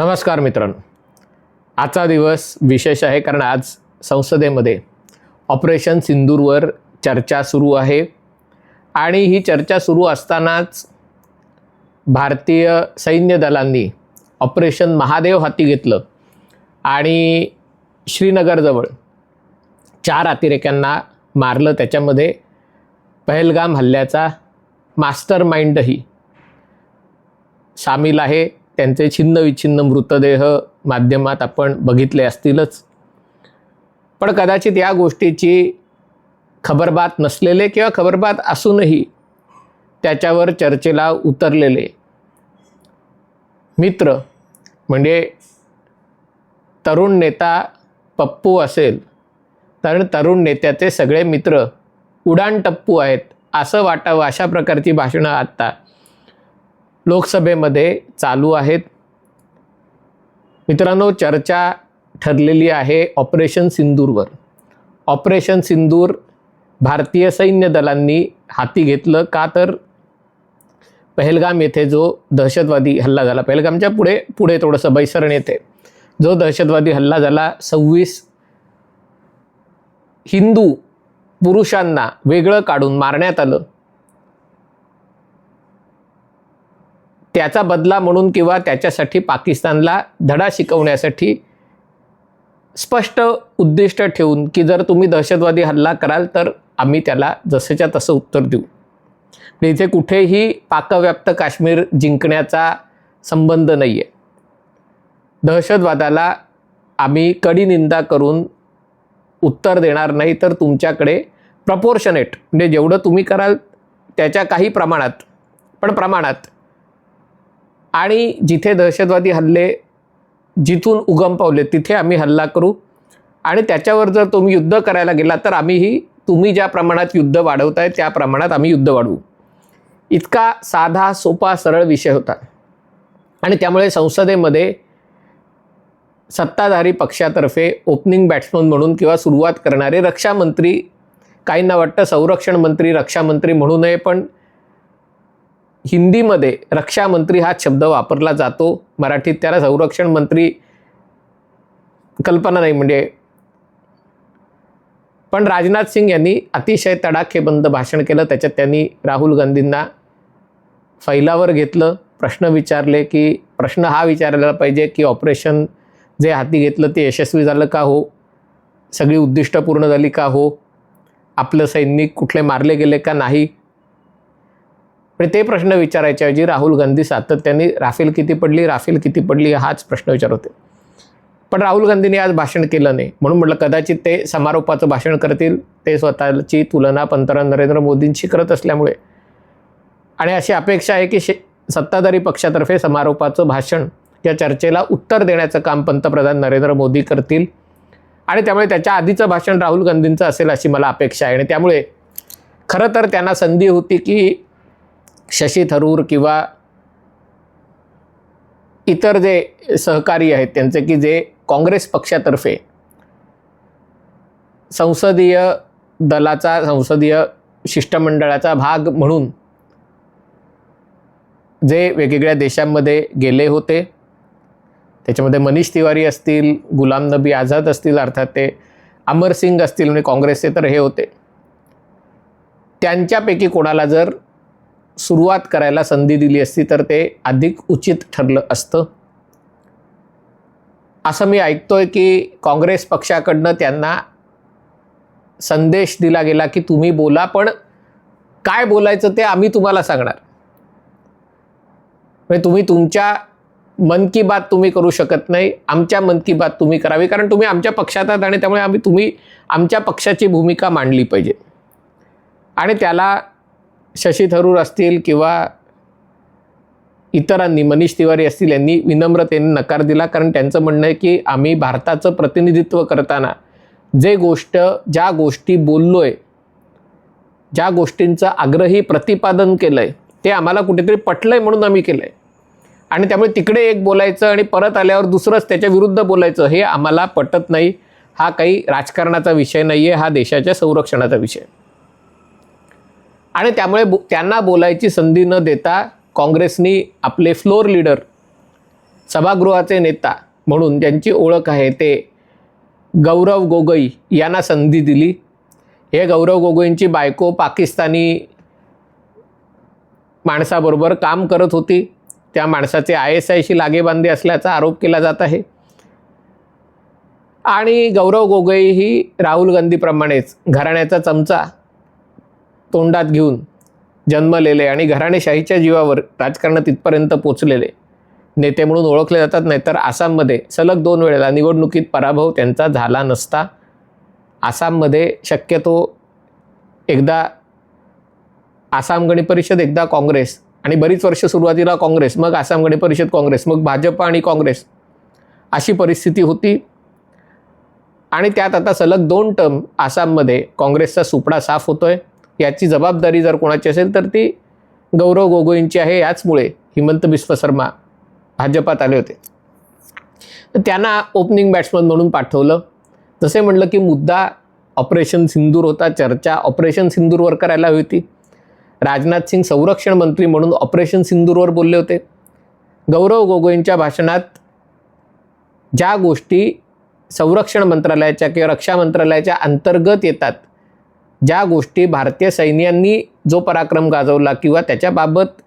नमस्कार मित्रांनो. आजचा दिवस विशेष आहे कारण आज संसदेमध्ये ऑपरेशन सिंदूरवर चर्चा सुरू आहे. आणि ही चर्चा सुरू असतानाच भारतीय सैन्य दलांनी ऑपरेशन महादेव हाती घेतलं. आणि श्रीनगरजवळ चार अतिरेक्यांना मारलं. त्याच्यामध्ये पहलगाम हल्ल्याचा मास्टर माइंडही सामील आहे. त्यांचे छिन्न विछिन्न मृतदेह माध्यमात आपण बघितले असतीलच. पण कदाचित या गोष्टीची खबरबात नसलेले किंवा खबरबात असूनही त्याच्यावर चर्चेला उतरलेले मित्र म्हणजे तरुण नेता पप्पू असेल तर तरुण नेत्याचे सगळे मित्र उडाण टप्पू आहेत असं वाटावं अशा प्रकारची भाषणं आत्ता लोकसभेमध्ये चालू आहेत. मित्रांनो चर्चा ठरलेली आहे ऑपरेशन सिंदूरवर. ऑपरेशन सिंदूर भारतीय सैन्य दलांनी हाती घेतलं का तर? पहलगाम येथे जो दहशतवादी हल्ला झाला पहलगामच्या पुढे पुढे थोडंसं बैसरण येते जो दहशतवादी हल्ला झाला सव्वीस हिंदू पुरुषांना वेगळं काढून मारण्यात आलं. त्याचा बदला म्हणून किंवा त्याच्यासाठी पाकिस्तानला धडा शिकवण्यासाठी स्पष्ट उद्दिष्ट ठेवून की जर तुम्ही दहशतवादी हल्ला कराल तर आम्ही त्याला जसंच्या तसं उत्तर देऊ. इथे कुठेही पाकव्याप्त काश्मीर जिंकण्याचा संबंध नाही आहे दहशतवादाला आम्ही कडी निंदा करून उत्तर देणार नाही तर तुमच्याकडे प्रपोर्शनेट म्हणजे जेवढं तुम्ही कराल त्याच्या काही प्रमाणात पण प्रमाणात आणि जिथे दहशतवादी हल्ले जिथून उगम पावले तिथे आम्ही हल्ला करू. आणि त्याच्यावर जर तुम्ही युद्ध करायला गेला तर आम्हीही तुम्ही ज्या प्रमाणात युद्ध वाढवताय त्या प्रमाणात आम्ही युद्ध वाढवू. इतका साधा सोपा सरळ विषय होता. आणि त्यामुळे संसदेमध्ये सत्ताधारी पक्षातर्फे ओपनिंग बॅट्समन म्हणून किंवा सुरुवात करणारे रक्षामंत्री काहींना वाटतं संरक्षण मंत्री रक्षामंत्री म्हणू नये पण हिंदीमध्ये रक्षामंत्री हा शब्द वापरला जातो. मराठीत त्याला संरक्षण मंत्री कल्पना नाही म्हणजे पण राजनाथ सिंग यांनी अतिशय तडाखेबंद भाषण केलं. त्याच्यात त्यांनी राहुल गांधींना फैलावर घेतलं प्रश्न विचारले की प्रश्न हा विचारला पाहिजे की ऑपरेशन जे हाती घेतलं ते यशस्वी झालं का हो? सगळी उद्दिष्ट पूर्ण झाली का हो? आपलं सैनिक कुठले मारले गेले का नाही? म्हणजे ते प्रश्न विचारायच्याऐवजी राहुल गांधी सातत्याने राफेल किती पडली राफेल किती पडली हाच प्रश्न विचारत होते. पण राहुल गांधींनी आज भाषण केलं नाही. म्हणून म्हटलं कदाचित ते समारोपाचं भाषण करतील ते स्वतःची तुलना पंतप्रधान नरेंद्र मोदींशी करत असल्यामुळे. आणि अशी अपेक्षा आहे की शे सत्ताधारी पक्षातर्फे समारोपाचं भाषण या चर्चेला उत्तर देण्याचं काम पंतप्रधान नरेंद्र मोदी करतील. आणि त्यामुळे त्याच्या आधीचं भाषण राहुल गांधींचं असेल अशी मला अपेक्षा आहे. आणि त्यामुळे खरं तर त्यांना संधी होती की शशी थरूर किंवा इतर जे सहकारी आहेत त्यांचे की जे काँग्रेस पक्षातर्फे संसदीय दलाचा संसदीय शिष्टमंडळाचा भाग म्हणून जे वेगवेगळ्या देशांमध्ये गेले होते त्याच्यामध्ये मनीष तिवारी असतील गुलाम नबी आझाद असतील अर्थात ते अमर सिंग असतील म्हणजे काँग्रेसचे तर हे होते. त्यांच्यापैकी कोणाला जर सुरुवात करायला संधी दिली असती तर ते अधिक उचित ठरलं असतं. असं मी ऐकतोय की काँग्रेस पक्षाकडनं त्यांना संदेश दिला गेला की तुम्ही बोला पण काय बोलायचं ते आम्ही तुम्हाला सांगणार. म्हणजे तुम्ही तुमच्या मन की बात तुम्ही करू शकत नाही आमच्या मन की बात तुम्ही करावी कारण तुम्ही आमच्या पक्षात आहात आणि त्यामुळे आम्ही तुम्ही आमच्या पक्षाची भूमिका मांडली पाहिजे. आणि त्याला शशी थरूर असतील किंवा इतरांनी मनीष तिवारी असतील यांनी विनम्रतेने नकार दिला. कारण त्यांचं म्हणणं आहे की आम्ही भारताचं प्रतिनिधित्व करताना जे गोष्ट ज्या गोष्टी बोललो आहे ज्या गोष्टींचं आग्रही प्रतिपादन केलं आहे ते आम्हाला कुठेतरी पटलं आहे म्हणून आम्ही केलं आहे आणि त्यामुळे तिकडे एक बोलायचं आणि परत आल्यावर दुसरंच त्याच्या विरुद्ध बोलायचं हे आम्हाला पटत नाही. हा काही राजकारणाचा विषय नाही आहे हा देशाच्या संरक्षणाचा विषय. आणि त्यामुळे बो त्यांना बोलायची संधी न देता काँग्रेसनी आपले फ्लोर लीडर सभागृहाचे नेता म्हणून ज्यांची ओळख आहे ते गौरव गोगोई यांना संधी दिली. हे गौरव गोगोईंची बायको पाकिस्तानी माणसाबरोबर काम करत होती. त्या माणसाचे आय एस आयशी लागेबांधे असल्याचा आरोप केला जात आहे. आणि गौरव गोगोई ही राहुल गांधीप्रमाणेच घराण्याचा चमचा तोंडात घेऊन जन्मलेले आणि घराणेशाहीच्या जीवावर राजकारणात इथपर्यंत पोचलेले नेते म्हणून ओळखले जातात नाही तर आसाममध्ये सलग दोन वेळेला निवडणुकीत पराभव त्यांचा झाला नसता. आसाममध्ये शक्यतो एकदा आसाम गण परिषद एकदा काँग्रेस आणि बरीच वर्ष सुरुवातीला काँग्रेस मग आसाम गण परिषद काँग्रेस मग भाजप आणि काँग्रेस अशी परिस्थिती होती. आणि त्यात आता सलग दोन टर्म आसाममध्ये काँग्रेसचा सुपडा साफ होतोय. याची जबाबदारी जर कोणाची असेल तर ती गौरव गोगोईंची आहे. याचमुळे हिमंत बिस्व शर्मा भाजपात आले होते. त्यांना ओपनिंग बॅट्समन म्हणून पाठवलं. जसे म्हटलं की मुद्दा ऑपरेशन सिंदूर होता. चर्चा ऑपरेशन सिंदूरवर करायला हवी होती. राजनाथ सिंग संरक्षण मंत्री म्हणून ऑपरेशन सिंदूरवर बोलले होते. गौरव गोगोईंच्या भाषणात ज्या गोष्टी संरक्षण मंत्रालयाच्या किंवा रक्षा मंत्रालयाच्या अंतर्गत येतात ज्या गोष्टी भारतीय सैन्यांनी जो पराक्रम गाजवला किंवा त्याच्याबाबत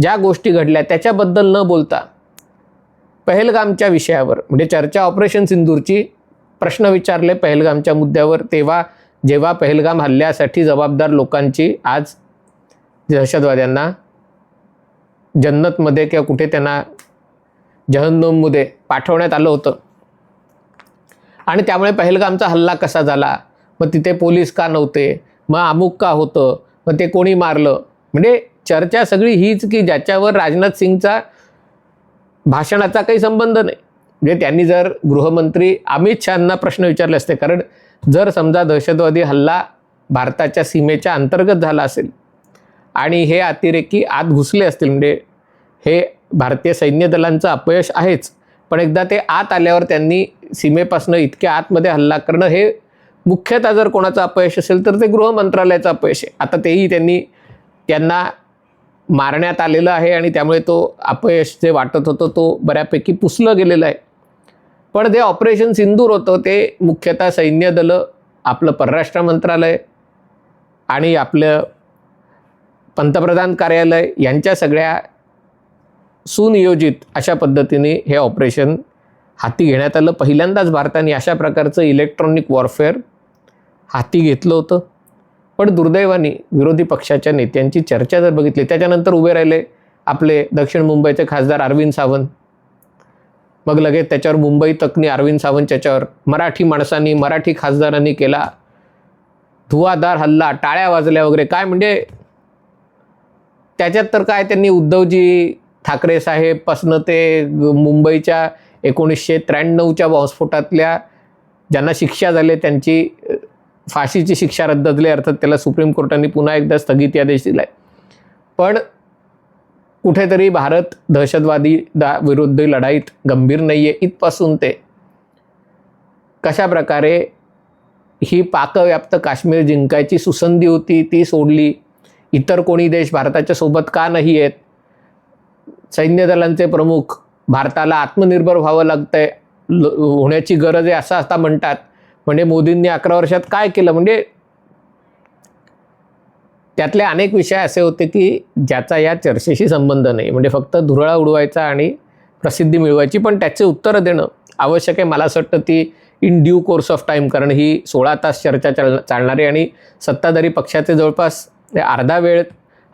ज्या गोष्टी घडल्या त्याच्याबद्दल न बोलता पहलगामच्या विषयावर म्हणजे चर्चा ऑपरेशन सिंदूरची प्रश्न विचारले पहलगामच्या मुद्द्यावर तेव्हा जेव्हा पहलगाम हल्ल्यासाठी जबाबदार लोकांची आज दहशतवाद्यांना जन्नतमध्ये किंवा कुठे त्यांना जहन्नममध्ये पाठवण्यात आलं होतं. आणि त्यामुळे पहलगामचा हल्ला कसा झाला? मग तिथे पोलीस का नव्हते? मग अमुक का होतं? मग ते कोणी मारलं? म्हणजे चर्चा सगळी हीच की ज्याच्यावर राजनाथ सिंगचा भाषणाचा काही संबंध नाही. म्हणजे त्यांनी जर गृहमंत्री अमित शहाना प्रश्न विचारले असते कारण जर समजा दहशतवादी हल्ला भारताच्या सीमेच्या अंतर्गत झाला असेल आणि हे अतिरेकी आत घुसले असतील म्हणजे हे भारतीय सैन्य दलांचं अपयश आहेच पण एकदा ते आत आल्यावर त्यांनी सीमेपासनं इतक्या आतमध्ये हल्ला करणं हे मुख्यतः जर कोणाचं अपयश असेल तर ते गृह मंत्रालयाचं अपयश आहे. आता तेही त्यांनी त्यांना मारण्यात आलेलं आहे आणि त्यामुळे तो अपयश जे वाटत होतं तो बऱ्यापैकी पुसलं गेलेलं आहे. पण जे ऑपरेशन सिंदूर होतं ते मुख्यतः सैन्य दलं आपलं परराष्ट्र मंत्रालय आणि आपलं पंतप्रधान कार्यालय यांच्या सगळ्या सुनियोजित अशा पद्धतीने हे ऑपरेशन हाती घेण्यात आलं. पहिल्यांदाच भारताने अशा प्रकारचं इलेक्ट्रॉनिक वॉरफेअर हाती घेतलं होतं. पण दुर्दैवाने विरोधी पक्षाच्या नेत्यांची चर्चा जर बघितली त्याच्यानंतर उभे राहिले आपले दक्षिण मुंबईचे खासदार अरविंद सावंत. मग लगेच त्याच्यावर मुंबई तकनी अरविंद सावंत त्याच्यावर मराठी माणसांनी मराठी खासदारांनी केला धुवाधार हल्ला टाळ्या वाजल्या वगैरे. काय म्हणजे त्याच्यात तर काय त्यांनी उद्धवजी ठाकरे साहेबपासनं ते मुंबईच्या एकोणीसशे त्र्याण्णवच्या बॉम्बस्फोटातल्या ज्यांना शिक्षा झाली त्यांची फाशीची शिक्षा रद्द झाली अर्थात त्याला सुप्रीम कोर्टाने पुन्हा एकदा स्थगिती आदेश दिला आहे पण कुठेतरी भारत दहशतवादी दा विरुद्ध लढाईत गंभीर नाही आहे इथपासून ते. कशा प्रकारे ही पाकव्याप्त काश्मीर जिंकायची सुसंधी होती ती सोडली. इतर कोणी देश भारताच्या सोबत का नाही आहेत सैन्य दलांचे प्रमुख भारताला आत्मनिर्भर व्हावं लागतंय. होण्याची गरज आहे असं आता म्हणतात. म्हणजे मोदींनी अकरा वर्षात काय केलं? म्हणजे त्यातले अनेक विषय असे होते की ज्याचा या चर्चेशी संबंध नाही. म्हणजे फक्त धुरळा उडवायचा आणि प्रसिद्धी मिळवायची पण त्याचे उत्तरं देणं आवश्यक आहे. मला असं वाटतं ती in due course of time कारण ही सोळा तास चर्चा चाल चालणारी आणि सत्ताधारी पक्षाचे जवळपास अर्धा वेळ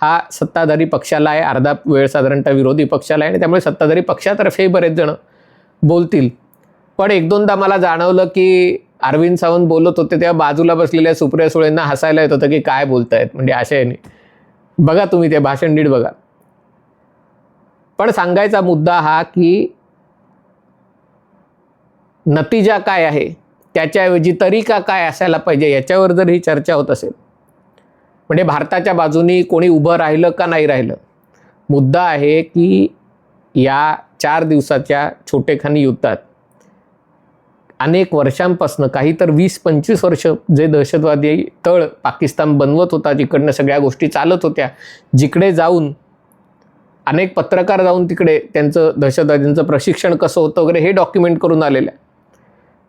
हा सत्ताधारी पक्षाला आहे. अर्धा वेळ साधारणतः विरोधी पक्षाला आहे आणि त्यामुळे सत्ताधारी पक्षातर्फेही बरेच जण बोलतील. पण एक दोनदा मला जाणवलं की अरविंद सावंत बोलत होते तेव्हा बाजूला बसलेल्या सुप्रिया सुळेंना हसायला येत होतं की काय बोलतायत? म्हणजे आशयाने बघा तुम्ही ते भाषण नीट बघा. पण सांगायचा मुद्दा हा की नतीजा काय आहे? त्याच्याऐवजी तरीका काय असायला पाहिजे? याच्यावर जर ही चर्चा होत असेल. म्हणजे भारताच्या बाजूनी कोणी उभं राहिलं का नाही राहिलं? मुद्दा आहे की या चार दिवसाच्या छोटेखानी युद्धात अनेक वर्षांपासनं काही तर वीस पंचवीस वर्ष जे दहशतवादी तळ पाकिस्तान बनवत होता जिकडनं सगळ्या गोष्टी चालत होत्या जिकडे जाऊन अनेक पत्रकार जाऊन तिकडे त्यांचं दहशतवाद्यांचं प्रशिक्षण कसं होतं वगैरे हे डॉक्युमेंट करून आलेलं आहे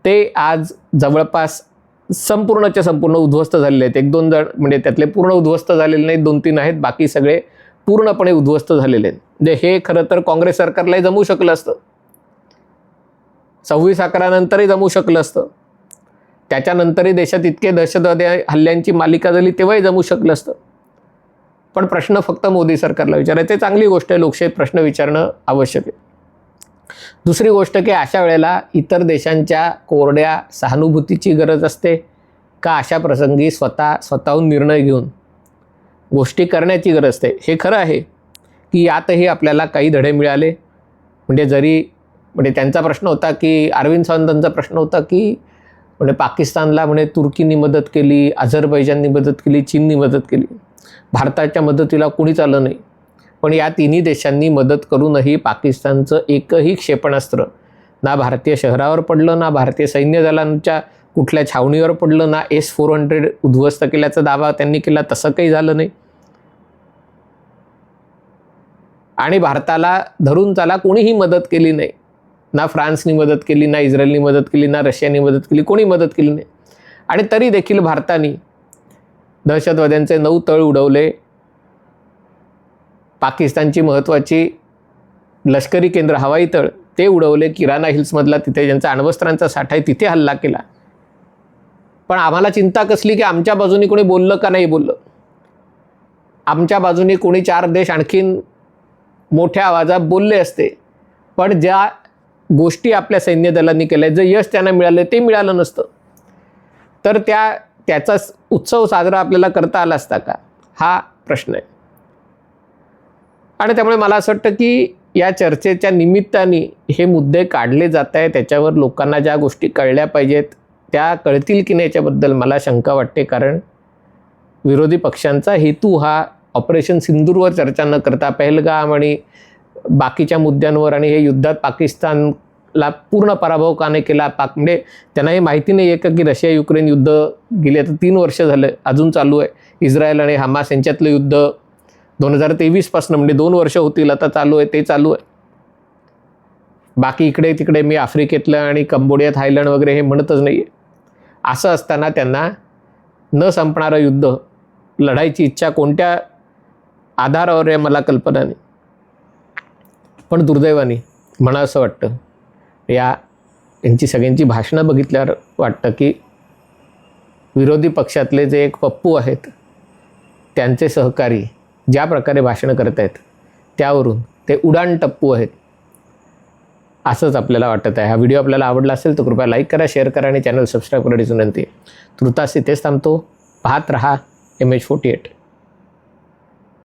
ते आज जवळपास संपूर्णच्या संपूर्ण उद्ध्वस्त झालेले आहेत. एक दोन जण म्हणजे त्यातले पूर्ण उद्ध्वस्त झालेले नाहीत दोन तीन आहेत बाकी सगळे पूर्णपणे उद्ध्वस्त झालेले आहेत. म्हणजे हे खरं तर काँग्रेस सरकारलाही जमू शकलं असतं. सव्वीस अकरानंतरही जमू शकलं असतं. त्याच्यानंतरही देशात इतके दहशतवादी हल्ल्यांची मालिका झाली तेव्हाही जमू शकलं असतं. पण प्रश्न फक्त मोदी सरकारला विचारायचे चांगली गोष्ट आहे लोकशाहीत प्रश्न विचारणं आवश्यक आहे. दुसरी गोष्ट की अशा वेळेला इतर देशांच्या कोरड्या सहानुभूतीची गरज असते का अशा प्रसंगी स्वतः स्वतःहून निर्णय घेऊन गोष्टी करण्याची गरज असते. हे खरं आहे की यातही आपल्याला काही धडे मिळाले. म्हणजे जरी म्हणजे त्यांचा प्रश्न होता की अरविंद सावंतांचा प्रश्न होता की म्हणजे पाकिस्तानला म्हणे तुर्कीनी मदत केली अझरबैजाननी मदत केली चीननी मदत केली. भारताच्या मदतीला कोणीच आलं नाही. पण या तिन्ही देशांनी मदत करूनही पाकिस्तानचं एकही क्षेपणास्त्र ना भारतीय शहरावर पडलं ना भारतीय सैन्य दलांच्या कुठल्या छावणीवर पडलं ना एस फोर हंड्रेड उद्ध्वस्त केल्याचा दावा त्यांनी केला तसं काही झालं नाही. आणि भारताला धरून चाला कोणीही मदत केली नाही. ना फ्रान्सनी मदत केली ना इस्रायलनी मदत केली ना रशियानी मदत केली कोणी मदत केली नाही. आणि तरी देखील भारताने दहशतवाद्यांचे नऊ तळ उडवले. पाकिस्तानची महत्त्वाची लष्करी केंद्र हवाई तळ ते उडवले किराणा हिल्समधला तिथे ज्यांचा अण्वस्त्रांचा साठा आहे तिथे हल्ला केला. पण आम्हाला चिंता कसली की आमच्या बाजूनी कोणी बोललं का नाही बोललं? आमच्या बाजूनी कोणी चार देश आणखीन मोठ्या आवाजात बोलले असते. पण ज्या गोष्टी आपल्या सैन्य दलांनी केल्या. जे यश त्यांना मिळालं ते मिळालं नसतं. तर त्या त्याचा उत्सव साजरा आपल्याला करता आला असता का? हा प्रश्न आहे. आणि त्यामुळे मला असं वाटतं की या चर्चेच्या निमित्ताने हे मुद्दे काढले जात आहे त्याच्यावर लोकांना ज्या गोष्टी कळल्या पाहिजेत त्या कळतील की नाही याच्याबद्दल मला शंका वाटते. कारण विरोधी पक्षांचा हेतू हा ऑपरेशन सिंदूरवर चर्चा न करता पहलगाम आणि बाकीच्या मुद्द्यांवर आणि हे युद्धात पाकिस्तानला पूर्ण पराभव का नाही केला पाक म्हणजे त्यांना हे माहिती नाही आहे का की रशिया युक्रेन युद्ध गेले आता तीन वर्ष झालं अजून चालू आहे. इस्रायल आणि हमास यांच्यातलं युद्ध दोन हजार तेवीसपासून म्हणजे दोन वर्ष होतील आता चालू आहे ते चालू आहे. बाकी इकडे तिकडे मी आफ्रिकेतलं आणि कंबोडिया थायलंड वगैरे हे म्हणतच नाही आहे असं असताना त्यांना न संपणारं युद्ध लढायची इच्छा कोणत्या आधारावर आहे मला कल्पना नाही. पण दुर्दैवाने म्हणा असं वाटतं या यांची सगळ्यांची भाषणं बघितल्यावर वाटतं की विरोधी पक्षातले जे एक पप्पू आहेत त्यांचे सहकारी ज्या प्रकारे भाषणं करत आहेत त्यावरून ते उडाण टप्पू आहेत असंच आपल्याला वाटत आहे. हा व्हिडिओ आपल्याला आवडला असेल तर कृपया लाईक करा शेअर करा आणि चॅनल सबस्क्राईब करण्याची विनंती तृतास इथेच थांबतो. पाहत रहा. M H forty eight.